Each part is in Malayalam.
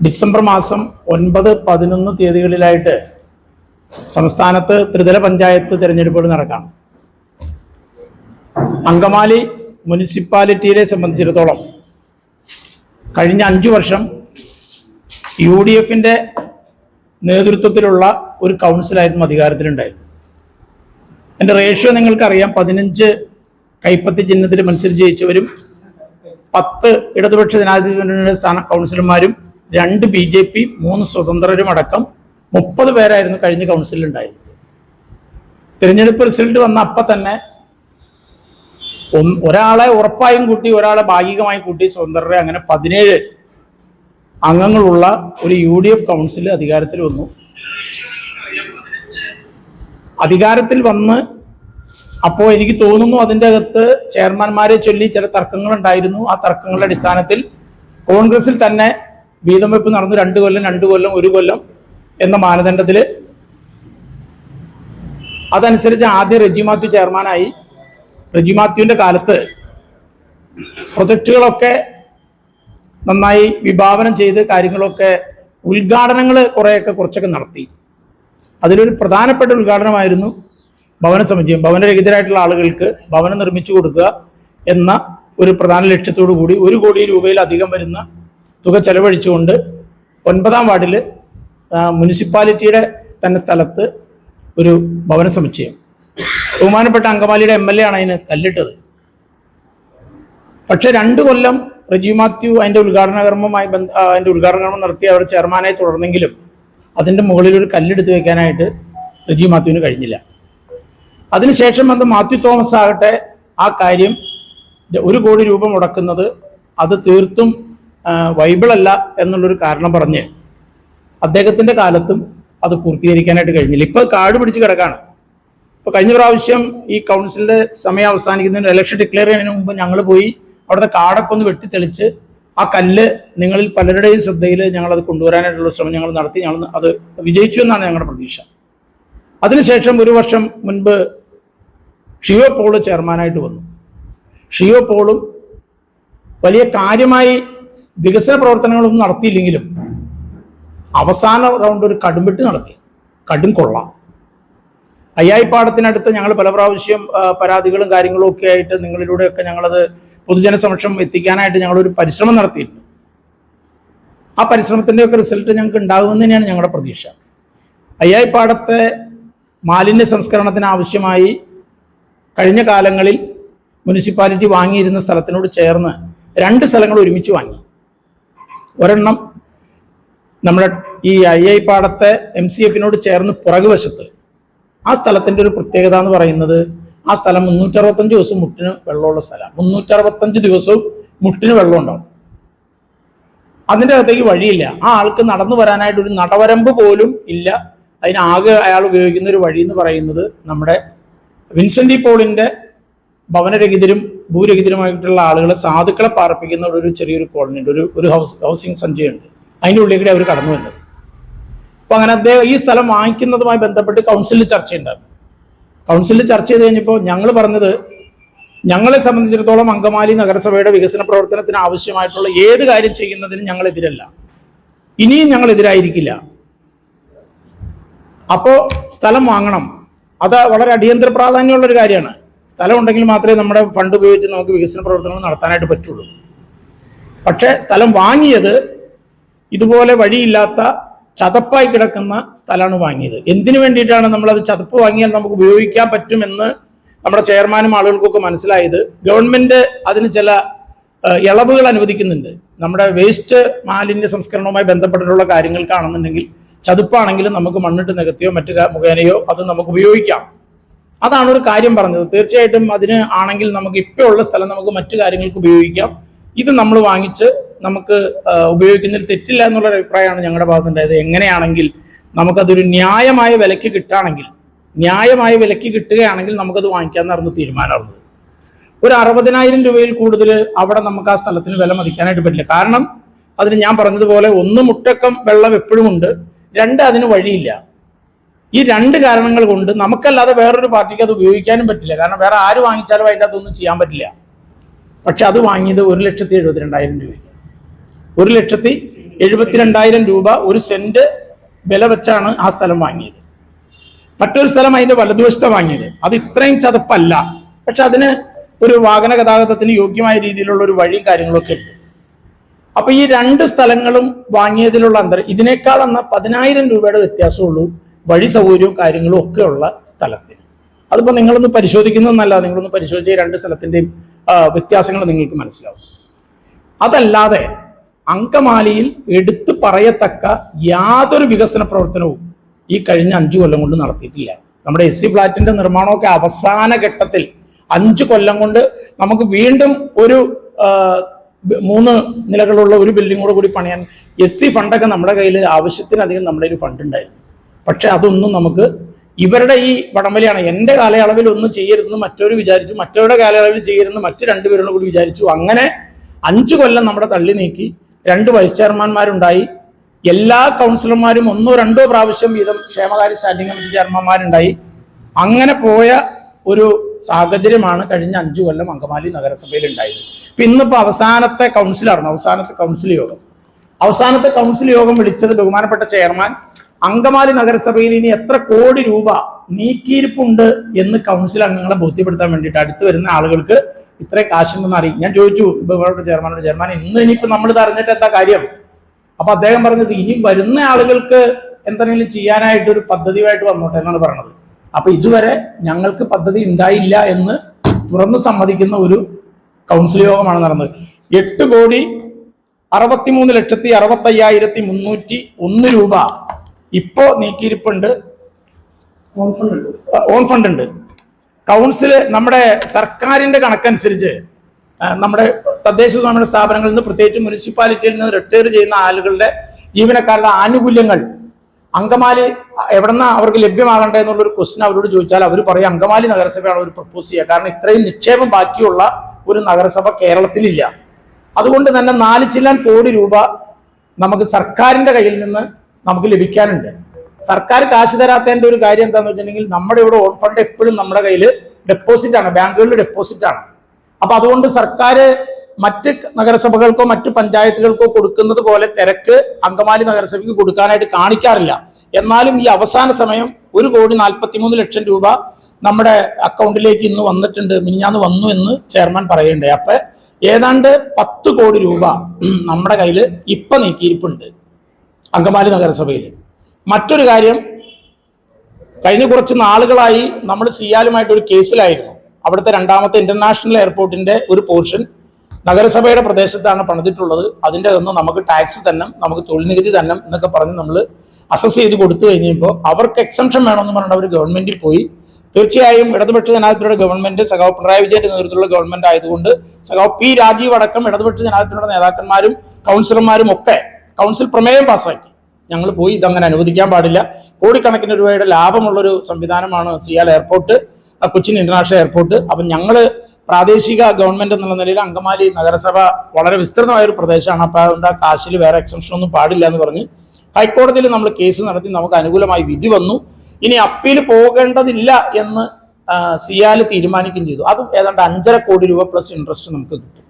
ഡിസംബർ മാസം ഒൻപത് പതിനൊന്ന് തീയതികളിലായിട്ട് സംസ്ഥാനത്ത് ത്രിതല പഞ്ചായത്ത് തിരഞ്ഞെടുപ്പുകൾ നടക്കാം അങ്കമാലി മുനിസിപ്പാലിറ്റിയിലെ സംബന്ധിച്ചിടത്തോളം കഴിഞ്ഞ അഞ്ചു വർഷം യു ഡി എഫിന്റെ നേതൃത്വത്തിലുള്ള ഒരു കൗൺസിലായിരുന്നു അധികാരത്തിലുണ്ടായിരുന്നു എന്റെ റേഷ്യോ നിങ്ങൾക്കറിയാം പതിനഞ്ച് കൈപ്പത്തി ചിഹ്നത്തിൽ മത്സരിച്ച് ജയിച്ചവരും പത്ത് ഇടതുപക്ഷ ജനാധിപത്യ സ്ഥാന കൗൺസിലർമാരും രണ്ട് ബി ജെ പി മൂന്ന് സ്വതന്ത്രരും അടക്കം മുപ്പത് പേരായിരുന്നു കഴിഞ്ഞ കൗൺസിലിൽ ഉണ്ടായിരുന്നത്. തിരഞ്ഞെടുപ്പ് റിസൾട്ട് വന്ന അപ്പം തന്നെ ഒരാളെ ഉറപ്പായും കൂട്ടി ഒരാളെ ഭാഗികമായി കൂട്ടി സ്വതന്ത്രരെ അങ്ങനെ പതിനേഴ് അംഗങ്ങളുള്ള ഒരു യു ഡി എഫ് കൗൺസിൽ അധികാരത്തിൽ വന്നു. അധികാരത്തിൽ വന്ന് അപ്പോൾ എനിക്ക് തോന്നുന്നു അതിന്റെ അകത്ത് ചെയർമാൻമാരെ ചൊല്ലി ചില തർക്കങ്ങൾ ഉണ്ടായിരുന്നു ആ തർക്കങ്ങളുടെ അടിസ്ഥാനത്തിൽ കോൺഗ്രസിൽ തന്നെ വീതം വെപ്പ് നടന്നു. രണ്ട് കൊല്ലം രണ്ട് കൊല്ലം ഒരു കൊല്ലം എന്ന മാനദണ്ഡത്തിൽ അതനുസരിച്ച് ആദ്യം റെജി മാത്യു ചെയർമാനായി. റെജി മാത്യുവിന്റെ കാലത്ത് പ്രൊജക്റ്റുകളൊക്കെ നന്നായി വിഭാവനം ചെയ്ത് കാര്യങ്ങളൊക്കെ ഉദ്ഘാടനങ്ങൾ കുറേയൊക്കെ കുറച്ചൊക്കെ നടത്തി. അതിലൊരു പ്രധാനപ്പെട്ട ഉദ്ഘാടനമായിരുന്നു ഭവന സമുച്ചയം ഭവനരഹിതരായിട്ടുള്ള ആളുകൾക്ക് ഭവനം നിർമ്മിച്ചു കൊടുക്കുക എന്ന ഒരു പ്രധാന ലക്ഷ്യത്തോടു കൂടി ഒരു കോടി രൂപയിലധികം വരുന്ന തുക ചെലവഴിച്ചുകൊണ്ട് ഒൻപതാം വാർഡിൽ മുനിസിപ്പാലിറ്റിയുടെ തന്നെ സ്ഥലത്ത് ഒരു ഭവന സമുച്ചയം. ബഹുമാനപ്പെട്ട അങ്കമാലിയുടെ എം എൽ എ ആണ് അതിന് കല്ലിട്ടത് പക്ഷെ രണ്ടു കൊല്ലം റജി മാത്യു അതിന്റെ ഉദ്ഘാടന കർമ്മമായി ബന്ധ അതിന്റെ ഉദ്ഘാടന കർമ്മം നടത്തി അവർ ചെയർമാനായി തുടർന്നെങ്കിലും അതിന്റെ മുകളിൽ ഒരു കല്ലെടുത്ത് വെക്കാനായിട്ട് റജി മാത്യുവിന് കഴിഞ്ഞില്ല. അതിനുശേഷം വന്ന് മാത്യു തോമസ് ആകട്ടെ ആ കാര്യം ഒരു കോടി രൂപ മുടക്കുന്നത് അത് തീർത്തും വൈബിൾ അല്ല എന്നുള്ളൊരു കാരണം പറഞ്ഞ് അദ്ദേഹത്തിന്റെ കാലത്തും അത് പൂർത്തീകരിക്കാനായിട്ട് കഴിഞ്ഞില്ല. ഇപ്പൊ കാട് പിടിച്ച് കിടക്കാണ്. ഇപ്പൊ കഴിഞ്ഞ പ്രാവശ്യം ഈ കൗൺസിലിന്റെ സമയം അവസാനിക്കുന്നതിന് ഇലക്ഷൻ ഡിക്ലെയർ ചെയ്യുന്നതിന് മുമ്പ് ഞങ്ങൾ പോയി അവിടുത്തെ കാടൊക്കെ ഒന്ന് വെട്ടിത്തെളിച്ച് ആ കല്ല് നിങ്ങളിൽ പലരുടെയും ശ്രദ്ധയിൽ ഞങ്ങളത് കൊണ്ടുവരാനായിട്ടുള്ള ശ്രമം ഞങ്ങൾ നടത്തി. ഞങ്ങൾ അത് വിജയിച്ചു എന്നാണ് ഞങ്ങളുടെ പ്രതീക്ഷ. അതിനുശേഷം ഒരു വർഷം മുൻപ് ഷിയോ പോൾ ചെയർമാനായിട്ട് വന്നു. ഷിയോ പോളും വലിയ കാര്യമായി വികസന പ്രവർത്തനങ്ങളൊന്നും നടത്തിയില്ലെങ്കിലും അവസാന റൗണ്ട് ഒരു കടുംവെട്ട് നടത്തി. കടും കൊള്ള. അയ്യായിപ്പാടത്തിനടുത്ത് ഞങ്ങൾ പല പ്രാവശ്യം പരാതികളും കാര്യങ്ങളും ഒക്കെ ആയിട്ട് നിങ്ങളിലൂടെയൊക്കെ ഞങ്ങളത് പൊതുജന സമക്ഷം എത്തിക്കാനായിട്ട് ഞങ്ങളൊരു പരിശ്രമം നടത്തിയിട്ടുണ്ട്. ആ പരിശ്രമത്തിന്റെയൊക്കെ റിസൾട്ട് ഞങ്ങൾക്ക് ഉണ്ടാകുമെന്ന് തന്നെയാണ് ഞങ്ങളുടെ പ്രതീക്ഷ. അയ്യായിപ്പാടത്തെ മാലിന്യ സംസ്കരണത്തിന് ആവശ്യമായി കഴിഞ്ഞ കാലങ്ങളിൽ മുനിസിപ്പാലിറ്റി വാങ്ങിയിരുന്ന സ്ഥലത്തിനോട് ചേർന്ന് രണ്ട് സ്ഥലങ്ങൾ ഒരുമിച്ച് വാങ്ങി. ഒരെണ്ണം നമ്മുടെ ഈ ഐ ഐ പാടത്തെ എം സി എഫിനോട് ചേർന്ന് പുറകുവശത്ത്. ആ സ്ഥലത്തിന്റെ ഒരു പ്രത്യേകത എന്ന് പറയുന്നത് ആ സ്ഥലം മുന്നൂറ്ററുപത്തഞ്ച് ദിവസം മുട്ടിന് വെള്ളമുള്ള സ്ഥലമാണ്. മുന്നൂറ്ററുപത്തഞ്ച് ദിവസവും മുട്ടിന് വെള്ളം ഉണ്ടാവും അതിന്റെ അകത്തേക്ക് വഴിയില്ല. ആ ആൾക്ക് നടന്നു വരാനായിട്ട് ഒരു നടവരമ്പ് പോലും ഇല്ല. അതിനാകെ അയാൾ ഉപയോഗിക്കുന്ന ഒരു വഴി എന്ന് പറയുന്നത് നമ്മുടെ വിൻസെന്റി പോളിന്റെ ഭവനരഹിതരും ഭൂരഹിതരുമായിട്ടുള്ള ആളുകളെ സാധുക്കളെ പാർപ്പിക്കുന്ന ഒരു ചെറിയൊരു കോളനി ഉണ്ട് ഒരു ഒരു ഹൗസ് ഹൗസിംഗ് സഞ്ചയുണ്ട്. അതിന്റെ ഉള്ളിൽ കൂടി അവർ കടന്നു വന്നത്. അപ്പൊ അങ്ങനെ അദ്ദേഹം ഈ സ്ഥലം വാങ്ങിക്കുന്നതുമായി ബന്ധപ്പെട്ട് കൗൺസിലിൽ ചർച്ചയുണ്ടായിരുന്നു കൗൺസിലിൽ ചർച്ച ചെയ്ത് കഴിഞ്ഞപ്പോൾ ഞങ്ങൾ പറഞ്ഞത് ഞങ്ങളെ സംബന്ധിച്ചിടത്തോളം അങ്കമാലി നഗരസഭയുടെ വികസന പ്രവർത്തനത്തിന് ആവശ്യമായിട്ടുള്ള ഏത് കാര്യം ചെയ്യുന്നതിനും ഞങ്ങൾ എതിരല്ല. ഇനിയും ഞങ്ങൾ എതിരായിരിക്കില്ല അപ്പോ സ്ഥലം വാങ്ങണം. അത് വളരെ അടിയന്തര പ്രാധാന്യമുള്ള ഒരു കാര്യമാണ്. സ്ഥലം ഉണ്ടെങ്കിൽ മാത്രമേ നമ്മുടെ ഫണ്ട് ഉപയോഗിച്ച് നമുക്ക് വികസന പ്രവർത്തനങ്ങൾ നടത്താനായിട്ട് പറ്റുള്ളൂ. പക്ഷേ സ്ഥലം വാങ്ങിയത് ഇതുപോലെ വഴിയില്ലാത്ത ചതപ്പായി കിടക്കുന്ന സ്ഥലമാണ് വാങ്ങിയത്. എന്തിനു വേണ്ടിയിട്ടാണ് നമ്മളത് ചതപ്പ് വാങ്ങിയാൽ നമുക്ക് ഉപയോഗിക്കാൻ പറ്റുമെന്ന് നമ്മുടെ ചെയർമാനും ആളുകൾക്കൊക്കെ മനസ്സിലായത്. ഗവൺമെന്റ് അതിന് ചില ഇളവുകൾ അനുവദിക്കുന്നുണ്ട്. നമ്മുടെ വേസ്റ്റ് മാലിന്യ സംസ്കരണവുമായി ബന്ധപ്പെട്ടിട്ടുള്ള കാര്യങ്ങൾക്കാണെന്നുണ്ടെങ്കിൽ ചതുപ്പാണെങ്കിലും നമുക്ക് മണ്ണിട്ട് നികത്തിയോ മറ്റു മുഖേനയോ അത് നമുക്ക് ഉപയോഗിക്കാം. അതാണ് ഒരു കാര്യം പറഞ്ഞത്. തീർച്ചയായിട്ടും അതിന് ആണെങ്കിൽ നമുക്ക് ഇപ്പോൾ ഉള്ള സ്ഥലം നമുക്ക് മറ്റു കാര്യങ്ങൾക്ക് ഉപയോഗിക്കാം. ഇത് നമ്മൾ വാങ്ങിച്ച് നമുക്ക് ഉപയോഗിക്കുന്നതിൽ തെറ്റില്ല എന്നുള്ള അഭിപ്രായമാണ് ഞങ്ങളുടെ ഭാഗത്തുണ്ടായത് എങ്ങനെയാണെങ്കിൽ നമുക്കതൊരു ന്യായമായ വിലയ്ക്ക് കിട്ടുകയാണെങ്കിൽ ന്യായമായ വിലയ്ക്ക് കിട്ടുകയാണെങ്കിൽ നമുക്കത് വാങ്ങിക്കാമെന്നായിരുന്നു തീരുമാനമായിരുന്നത് ഒരു അറുപതിനായിരം രൂപയിൽ കൂടുതൽ അവിടെ നമുക്ക് ആ സ്ഥലത്തിന് വില മതിക്കാനായിട്ട് പറ്റില്ല. കാരണം അതിന് ഞാൻ പറഞ്ഞതുപോലെ ഒന്ന് മുട്ടക്കം വെള്ളം എപ്പോഴും ഉണ്ട്. രണ്ട് അതിന് വഴിയില്ല. ഈ രണ്ട് കാരണങ്ങൾ കൊണ്ട് നമുക്കല്ലാതെ വേറൊരു പാർട്ടിക്ക് അത് ഉപയോഗിക്കാനും പറ്റില്ല. കാരണം വേറെ ആര് വാങ്ങിച്ചാലും അതിന്റെ അതൊന്നും ചെയ്യാൻ പറ്റില്ല. പക്ഷെ അത് വാങ്ങിയത് ഒരു ലക്ഷത്തി എഴുപത്തിരണ്ടായിരം രൂപയ്ക്ക്. ഒരു ലക്ഷത്തി എഴുപത്തിരണ്ടായിരം രൂപ ഒരു സെന്റ് വില വെച്ചാണ് ആ സ്ഥലം വാങ്ങിയത്. മറ്റൊരു സ്ഥലം അതിന്റെ വലതുവശത്ത് വാങ്ങിയത്. അത് ഇത്രയും ചതുപ്പല്ല. പക്ഷെ അതിന് ഒരു വാഹന ഗതാഗതത്തിന് യോഗ്യമായ രീതിയിലുള്ള ഒരു വഴിയും കാര്യങ്ങളൊക്കെ ഉണ്ട്. അപ്പൊ ഈ രണ്ട് സ്ഥലങ്ങളും വാങ്ങിയതിലുള്ള അന്തരം ഇതിനേക്കാൾ എന്നാൽ പതിനായിരം രൂപയുടെ വ്യത്യാസമുള്ളൂ വഴി സൗകര്യവും കാര്യങ്ങളും ഒക്കെ ഉള്ള സ്ഥലത്തിന്. അതിപ്പോ നിങ്ങളൊന്ന് പരിശോധിക്കുന്നതെന്നല്ല നിങ്ങളൊന്ന് പരിശോധിച്ച രണ്ട് സ്ഥലത്തിന്റെയും വ്യത്യാസങ്ങൾ നിങ്ങൾക്ക് മനസ്സിലാവും. അതല്ലാതെ അങ്കമാലിയിൽ എടുത്തു പറയത്തക്ക യാതൊരു വികസന പ്രവർത്തനവും ഈ കഴിഞ്ഞ അഞ്ചു കൊല്ലം കൊണ്ട് നടത്തിയിട്ടില്ല. നമ്മുടെ എസ് സി ഫ്ലാറ്റിന്റെ നിർമ്മാണമൊക്കെ അവസാന ഘട്ടത്തിൽ അഞ്ചു കൊല്ലം കൊണ്ട് നമുക്ക് വീണ്ടും ഒരു മൂന്ന് നിലകളുള്ള ഒരു ബിൽഡിംഗ് കൂടെ കൂടി പണിയാൻ എസ് സി ഫണ്ടൊക്കെ നമ്മുടെ കയ്യിൽ ആവശ്യത്തിനധികം നമ്മുടെ ഒരു ഫണ്ട് ഉണ്ടായിരുന്നു. പക്ഷെ അതൊന്നും നമുക്ക് ഇവരുടെ ഈ വടംവലിയാണ്. എന്റെ കാലയളവിൽ ഒന്നും ചെയ്യരുതെന്ന് മറ്റൊരു വിചാരിച്ചു. മറ്റവരുടെ കാലയളവിൽ ചെയ്യരുതെന്ന് മറ്റു രണ്ടുപേരോട് കൂടി വിചാരിച്ചു. അങ്ങനെ അഞ്ചു കൊല്ലം നമ്മുടെ തള്ളി നീക്കി രണ്ട് വൈസ് ചെയർമാൻമാരുണ്ടായി എല്ലാ കൗൺസിലർമാരും ഒന്നോ രണ്ടോ പ്രാവശ്യം വീതം ക്ഷേമകാര്യ സ്റ്റാൻഡിംഗ് കമ്മിറ്റി ചെയർമാൻമാരുണ്ടായി അങ്ങനെ പോയ ഒരു സാഹചര്യമാണ് കഴിഞ്ഞ അഞ്ചു കൊല്ലം അങ്കമാലി നഗരസഭയിൽ ഉണ്ടായത് ഇപ്പൊ ഇന്നിപ്പോ അവസാനത്തെ കൗൺസിലാണ് അവസാനത്തെ കൗൺസിൽ യോഗം. അവസാനത്തെ കൗൺസിൽ യോഗം വിളിച്ചത് ബഹുമാനപ്പെട്ട ചെയർമാൻ അങ്കമാലി നഗരസഭയിൽ ഇനി എത്ര കോടി രൂപ നീക്കിയിരിപ്പുണ്ട് എന്ന് കൗൺസിൽ അംഗങ്ങളെ ബോധ്യപ്പെടുത്താൻ വേണ്ടിയിട്ട് അടുത്ത് വരുന്ന ആളുകൾക്ക് ഇത്രയും കാശുണ്ടെന്ന് അറിയും ഞാൻ ചോദിച്ചു ബഹുമാനപ്പെട്ട ചെയർമാനോട് ചെയർമാൻ ഇന്ന് ഇനിയിപ്പോ നമ്മൾ ഇത് അറിഞ്ഞിട്ട് എന്താ കാര്യം? അപ്പൊ അദ്ദേഹം പറഞ്ഞത് ഇനി വരുന്ന ആളുകൾക്ക് എന്തെങ്കിലും ചെയ്യാനായിട്ട് ഒരു പദ്ധതിയായിട്ട് വന്നോട്ടെ എന്നാണ് പറഞ്ഞത്. അപ്പൊ ഇതുവരെ ഞങ്ങൾക്ക് പദ്ധതി ഉണ്ടായില്ല എന്ന് തുറന്ന് സമ്മതിക്കുന്ന ഒരു കൗൺസിൽ യോഗമാണ് നടന്നത്. എട്ട് കോടി അറുപത്തിമൂന്ന് ലക്ഷത്തി അറുപത്തയ്യായിരത്തി മുന്നൂറ്റി ഒന്ന് രൂപ ഇപ്പോ നീക്കിയിരിപ്പുണ്ട്. ഓൺ ഫണ്ട് ഉണ്ട്. കൗൺസിൽ നമ്മുടെ സർക്കാരിന്റെ കണക്കനുസരിച്ച് നമ്മുടെ തദ്ദേശ സ്വയംഭരണ സ്ഥാപനങ്ങളിൽ നിന്ന് പ്രത്യേകിച്ച് മുനിസിപ്പാലിറ്റിയിൽ നിന്ന് റിട്ടയർ ചെയ്യുന്ന ആളുകളുടെ ജീവനക്കാരുടെ ആനുകൂല്യങ്ങൾ അങ്കമാലി എവിടെന്നാ അവർക്ക് ലഭ്യമാകണ്ടേ എന്നുള്ളൊരു ക്വസ്റ്റ്യൻ അവരോട് ചോദിച്ചാൽ അവർ പറയും അങ്കമാലി നഗരസഭയാണ് അവർ പ്രപ്പോസ് ചെയ്യുക. കാരണം ഇത്രയും നിക്ഷേപം ബാക്കിയുള്ള ഒരു നഗരസഭ കേരളത്തിലില്ല. അതുകൊണ്ട് തന്നെ നാല് ചില്ലാൻ കോടി രൂപ നമുക്ക് സർക്കാരിന്റെ കയ്യിൽ നിന്ന് നമുക്ക് ലഭിക്കാനുണ്ട്. സർക്കാർ കാശ് തരാത്തതിന്റെ ഒരു കാര്യം എന്താണെന്ന് വെച്ചിട്ടുണ്ടെങ്കിൽ നമ്മുടെ ഇവിടെ ഓൺ ഫണ്ട് എപ്പോഴും നമ്മുടെ കയ്യിൽ ഡെപ്പോസിറ്റ് ആണ് ബാങ്കുകളിൽ ഡെപ്പോസിറ്റ് ആണ്. അപ്പൊ അതുകൊണ്ട് സർക്കാർ മറ്റ് നഗരസഭകൾക്കോ മറ്റു പഞ്ചായത്തുകൾക്കോ കൊടുക്കുന്നത് പോലെ തിരക്ക് അങ്കമാലി നഗരസഭയ്ക്ക് കൊടുക്കാനായിട്ട് കാണിക്കാറില്ല. എന്നാലും ഈ അവസാന സമയം ഒരു കോടി നാൽപ്പത്തിമൂന്ന് ലക്ഷം രൂപ നമ്മുടെ അക്കൗണ്ടിലേക്ക് ഇന്ന് വന്നിട്ടുണ്ട് മിനിഞ്ഞാന്ന് വന്നു എന്ന് ചെയർമാൻ പറയണ്ടേ അപ്പൊ ഏതാണ്ട് പത്ത് കോടി രൂപ നമ്മുടെ കയ്യിൽ ഇപ്പൊ നീക്കിയിരിപ്പുണ്ട് അങ്കമാലി നഗരസഭയിൽ മറ്റൊരു കാര്യം കഴിഞ്ഞ കുറച്ച് നാളുകളായി നമ്മൾ സിയാലുമായിട്ട് ഒരു കേസിലായിരുന്നു. അവിടുത്തെ രണ്ടാമത്തെ ഇന്റർനാഷണൽ എയർപോർട്ടിന്റെ ഒരു പോർഷൻ നഗരസഭയുടെ പ്രദേശത്താണ് പണിതിട്ടുള്ളത്. അതിന്റെ ഒന്ന് നമുക്ക് ടാക്സ് തന്നെ നമുക്ക് തൊഴിൽ നികുതി തന്നെ എന്നൊക്കെ പറഞ്ഞ് നമ്മൾ അസസ് ചെയ്ത് കൊടുത്തു കഴിഞ്ഞപ്പോൾ അവർക്ക് എക്സംഷൻ വേണമെന്ന് പറഞ്ഞിട്ട് അവർ ഗവൺമെന്റിൽ പോയി. തീർച്ചയായും ഇടതുപക്ഷ ജനാധിപത്യയുടെ ഗവൺമെന്റ് സഖാവ് പിണറായി വിജയന്റെ നേതൃത്വത്തിലുള്ള ഗവൺമെന്റ് ആയതുകൊണ്ട് സഖാവ് പി രാജീവ് അടക്കം ഇടതുപക്ഷ ജനാധിപത്യയുടെ നേതാക്കന്മാരും കൗൺസിലർമാരും ഒക്കെ കൗൺസിൽ പ്രമേയം പാസ്സാക്കി. ഞങ്ങൾ പോയി ഇതങ്ങനെ അനുവദിക്കാൻ പാടില്ല. കോടിക്കണക്കിന് രൂപയുടെ ലാഭമുള്ളൊരു സംവിധാനമാണ് CIAL airport Cochin international airport. അപ്പം ഞങ്ങൾ പ്രാദേശിക ഗവൺമെന്റ് എന്നുള്ള നിലയിൽ അങ്കമാലി നഗരസഭ വളരെ വിസ്തൃതമായ ഒരു പ്രദേശമാണ്. അപ്പോൾ അതുകൊണ്ട് ആ കാശിൽ വേറെ എക്സംഷൻ ഒന്നും പാടില്ല എന്ന് പറഞ്ഞ് ഹൈക്കോടതിയിൽ നമ്മൾ കേസ് നടത്തി നമുക്ക് അനുകൂലമായി വിധി വന്നു. ഇനി അപ്പീൽ പോകേണ്ടതില്ല എന്ന് സിയാൽ തീരുമാനിക്കുകയും ചെയ്തു. അതും ഏതാണ്ട് അഞ്ചര കോടി രൂപ പ്ലസ് ഇൻട്രസ്റ്റ് നമുക്ക് കിട്ടും.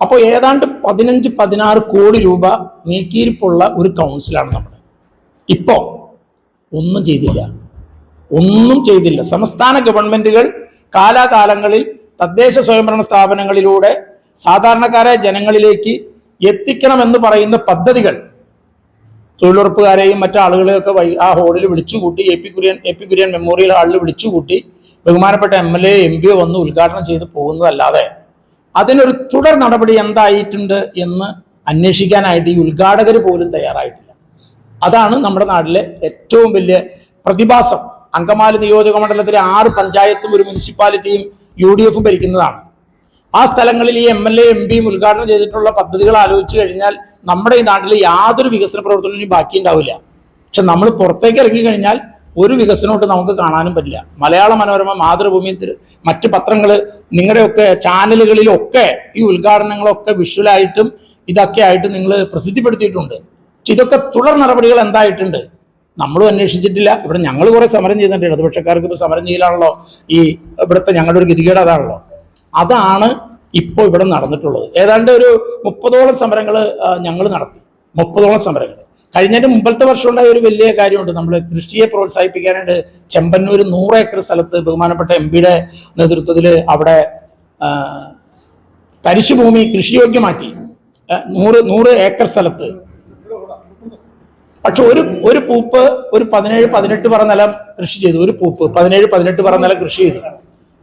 അപ്പോൾ ഏതാണ്ട് പതിനഞ്ച് പതിനാറ് കോടി രൂപ നീക്കിയിരിപ്പുള്ള ഒരു കൗൺസിലാണ് നമ്മുടെ. ഇപ്പോ ഒന്നും ചെയ്തില്ല. ഒന്നും ചെയ്തില്ല. സംസ്ഥാന ഗവൺമെന്റുകൾ കാലാകാലങ്ങളിൽ തദ്ദേശ സ്വയംഭരണ സ്ഥാപനങ്ങളിലൂടെ സാധാരണക്കാരെ ജനങ്ങളിലേക്ക് എത്തിക്കണമെന്ന് പറയുന്ന പദ്ധതികൾ തൊഴിലുറപ്പുകാരെയും മറ്റാളുകളെയൊക്കെ വൈ ആ ഹാളിൽ വിളിച്ചുകൂട്ടി A P Kurian A P Kurian memorial ഹാളിൽ വിളിച്ചുകൂട്ടി ബഹുമാനപ്പെട്ട എം എൽ എ എം പിയോ വന്ന് ഉദ്ഘാടനം ചെയ്ത് പോകുന്നതല്ലാതെ അതിനൊരു തുടർ നടപടി എന്തായിട്ടുണ്ട് എന്ന് അന്വേഷിക്കാനായിട്ട് ഈ ഉദ്ഘാടകർ പോലും തയ്യാറായിട്ടില്ല. അതാണ് നമ്മുടെ നാട്ടിലെ ഏറ്റവും വലിയ പ്രതിഭാസം. അങ്കമാലി നിയോജക മണ്ഡലത്തിലെ ആറ് പഞ്ചായത്തും ഒരു മുനിസിപ്പാലിറ്റിയും യു ഡി എഫും ഭരിക്കുന്നതാണ്. ആ സ്ഥലങ്ങളിൽ ഈ എം എൽ എ എം പിയും ഉദ്ഘാടനം ചെയ്തിട്ടുള്ള പദ്ധതികൾ ആലോചിച്ചു കഴിഞ്ഞാൽ നമ്മുടെ ഈ നാട്ടിൽ യാതൊരു വികസന പ്രവർത്തനവും ബാക്കി ഉണ്ടാവില്ല പക്ഷെ നമ്മൾ പുറത്തേക്ക് ഇറങ്ങി കഴിഞ്ഞാൽ ഒരു വികസനമായിട്ട് നമുക്ക് കാണാനും പറ്റില്ല. മലയാള മനോരമ മാതൃഭൂമി മറ്റ് പത്രങ്ങൾ നിങ്ങളുടെയൊക്കെ ചാനലുകളിലൊക്കെ ഈ ഉദ്ഘാടനങ്ങളൊക്കെ വിഷ്വലായിട്ടും ഇതൊക്കെ ആയിട്ട് നിങ്ങൾ പ്രസിദ്ധിപ്പെടുത്തിയിട്ടുണ്ട്. ഇതൊക്കെ തുടർ നടപടികൾ എന്തായിട്ടുണ്ട്? നമ്മളും അന്വേഷിച്ചിട്ടില്ല. ഇവിടെ ഞങ്ങൾ കുറെ സമരം ചെയ്യുന്നുണ്ട് ഇടതുപക്ഷക്കാർക്ക് ഇപ്പോൾ സമരം ചെയ്യലാണല്ലോ? ഈ ഇവിടുത്തെ ഞങ്ങളുടെ ഒരു ഗതികേട് അതാണല്ലോ? അതാണ് ഇപ്പോൾ ഇവിടെ നടന്നിട്ടുള്ളത്. ഏതാണ്ട് ഒരു മുപ്പതോളം സമരങ്ങൾ ഞങ്ങൾ നടത്തി. മുപ്പതോളം സമരങ്ങൾ കഴിഞ്ഞതിന്റെ മുമ്പത്തെ വർഷം ഉണ്ടായ ഒരു വലിയ കാര്യമുണ്ട്. നമ്മൾ കൃഷിയെ പ്രോത്സാഹിപ്പിക്കാനായിട്ട് ചെമ്പന്നൂർ നൂറ് ഏക്കർ സ്ഥലത്ത് ബഹുമാനപ്പെട്ട എം പിയുടെ നേതൃത്വത്തിൽ അവിടെ തരിശുഭൂമി കൃഷിയോഗ്യമാക്കി. നൂറ് നൂറ് ഏക്കർ സ്ഥലത്ത് പക്ഷെ ഒരു ഒരു പൂപ്പ് ഒരു പതിനേഴ് പതിനെട്ട് പറ നിലം കൃഷി ചെയ്തു. ഒരു പൂപ്പ് പതിനേഴ് പതിനെട്ട് പറ നിലം കൃഷി ചെയ്തു.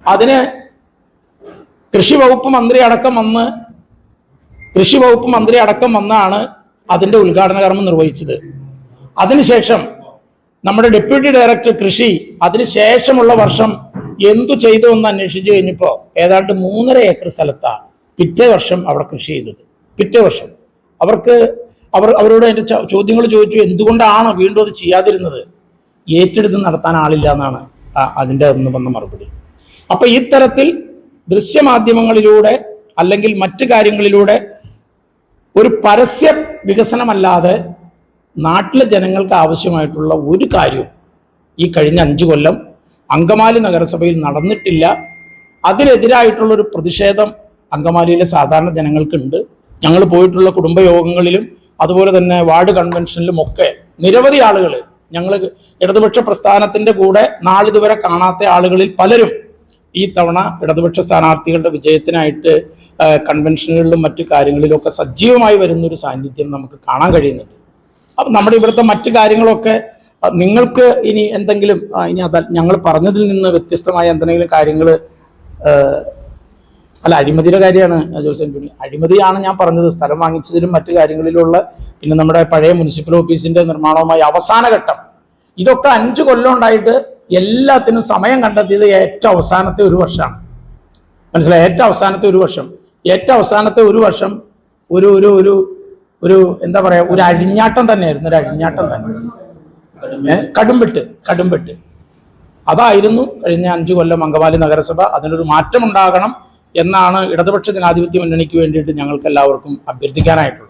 അതിന് കൃഷി വകുപ്പ് മന്ത്രി അടക്കം വന്ന് കൃഷി വകുപ്പ് മന്ത്രി അടക്കം വന്നാണ് അതിന്റെ ഉദ്ഘാടന കർമ്മം നിർവഹിച്ചത്. അതിനുശേഷം നമ്മുടെ ഡെപ്യൂട്ടി ഡയറക്ടർ കൃഷി അതിനുശേഷമുള്ള വർഷം എന്തു ചെയ്തു എന്ന് അന്വേഷിച്ചു കഴിഞ്ഞപ്പോൾ ഏതാണ്ട് മൂന്നര ഏക്കർ സ്ഥലത്താണ് പിറ്റേ വർഷം അവിടെ കൃഷി ചെയ്തത്. പിറ്റേ വർഷം. അവർക്ക് അവർ അവരോട് എന്റെ ചോദ്യങ്ങൾ ചോദിച്ചു എന്തുകൊണ്ടാണ് വീണ്ടും അത് ചെയ്യാതിരുന്നത്? ഏറ്റെടുത്ത് നടത്താൻ ആളില്ല എന്നാണ് അതിന്റെ ഒന്ന് വന്ന മറുപടി. അപ്പൊ ഇത്തരത്തിൽ ദൃശ്യമാധ്യമങ്ങളിലൂടെ അല്ലെങ്കിൽ മറ്റു കാര്യങ്ങളിലൂടെ ഒരു പരസ്യ വികസനമല്ലാതെ നാട്ടിലെ ജനങ്ങൾക്ക് ആവശ്യമായിട്ടുള്ള ഒരു കാര്യവും ഈ കഴിഞ്ഞ അഞ്ചു കൊല്ലം അങ്കമാലി നഗരസഭയിൽ നടന്നിട്ടില്ല. അതിനെതിരായിട്ടുള്ള ഒരു പ്രതിഷേധം അങ്കമാലിയിലെ സാധാരണ ജനങ്ങൾക്കുണ്ട്. ഞങ്ങൾ പോയിട്ടുള്ള കുടുംബയോഗങ്ങളിലും അതുപോലെ തന്നെ വാർഡ് കൺവെൻഷനിലും ഒക്കെ നിരവധി ആളുകൾ ഞങ്ങൾ ഇടതുപക്ഷ പ്രസ്ഥാനത്തിന്റെ കൂടെ നാളിതുവരെ കാണാത്ത ആളുകളിൽ പലരും ഈ തവണ ഇടതുപക്ഷ സ്ഥാനാർത്ഥികളുടെ വിജയത്തിനായിട്ട് കൺവെൻഷനുകളിലും മറ്റു കാര്യങ്ങളിലും ഒക്കെ സജീവമായി വരുന്ന ഒരു സാന്നിധ്യം നമുക്ക് കാണാൻ കഴിയുന്നുണ്ട്. അപ്പം നമ്മുടെ ഇവിടുത്തെ മറ്റു കാര്യങ്ങളൊക്കെ നിങ്ങൾക്ക് ഇനി എന്തെങ്കിലും ഇനി അതാ ഞങ്ങൾ പറഞ്ഞതിൽ നിന്ന് വ്യത്യസ്തമായ എന്തെങ്കിലും കാര്യങ്ങൾ അല്ല അഴിമതിയുടെ കാര്യമാണ് ജോസ് ആന്റണി അഴിമതിയാണ് ഞാൻ പറഞ്ഞത്. സ്ഥലം വാങ്ങിച്ചതിലും മറ്റു കാര്യങ്ങളിലുള്ള പിന്നെ നമ്മുടെ പഴയ മുനിസിപ്പൽ ഓഫീസിന്റെ നിർമ്മാണവുമായി അവസാന ഘട്ടം. ഇതൊക്കെ അഞ്ചു കൊല്ലം ഉണ്ടായിട്ട് എല്ലാത്തിനും സമയം കണ്ടെത്തിയത് ഏറ്റവും അവസാനത്തെ ഒരു വർഷമാണ്. മനസ്സിലായി? ഏറ്റവും അവസാനത്തെ ഒരു വർഷം. ഏറ്റവും അവസാനത്തെ ഒരു വർഷം ഒരു ഒരു ഒരു ഒരു എന്താ പറയാ ഒരു അഴിഞ്ഞാട്ടം തന്നെയായിരുന്നു. ഒരു അഴിഞ്ഞാട്ടം തന്നെ. കടുംപെട്ട് കടുംവെട്ട് അതായിരുന്നു കഴിഞ്ഞ അഞ്ചു കൊല്ലം അങ്കമാലി നഗരസഭ. അതിനൊരു മാറ്റം ഉണ്ടാകണം എന്നാണ് ഇടതുപക്ഷ ജനാധിപത്യ മുന്നണിക്ക് വേണ്ടിയിട്ട് ഞങ്ങൾക്ക് എല്ലാവർക്കും അഭ്യർത്ഥിക്കാനായിട്ടുള്ളത്.